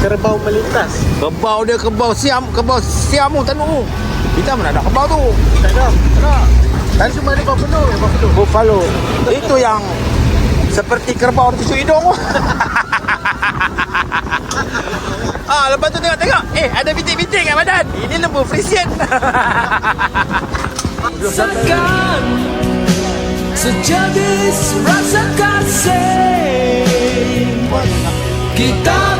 kerbau melintas. Kerbau dia kerbau siam, kerbau siamu tanu. Kita mana ada kerbau tu? Tak ada. Tak ada. cuma ada buffalo penuh, kau. Buffalo. Itu yang seperti kerbau tusuk hidung. ah, lepas tu tengok-tengok. Eh, ada bintik-bintik kat badan. Ini lembu Frisian. Rasakan sejadis rasa kasih kita.